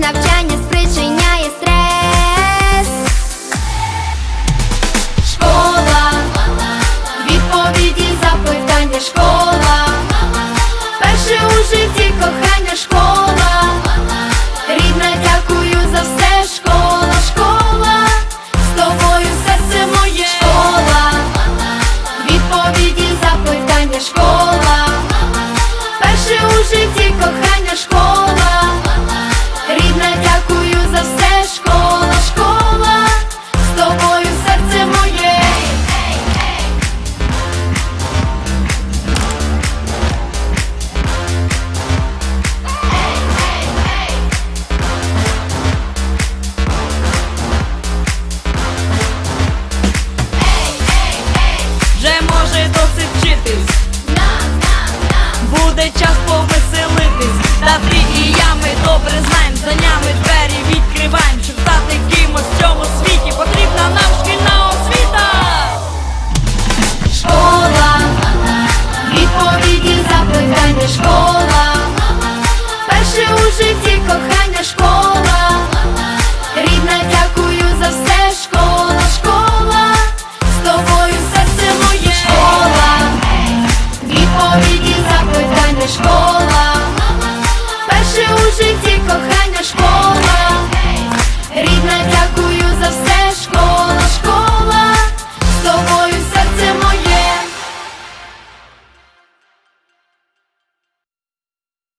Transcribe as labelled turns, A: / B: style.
A: навчання.
B: добре знаєм, за нами двері відкриваєм, щоб стати кимось в цьому світі потрібна нам шкільна освіта.
C: Школа, відповіді, запитання, школа.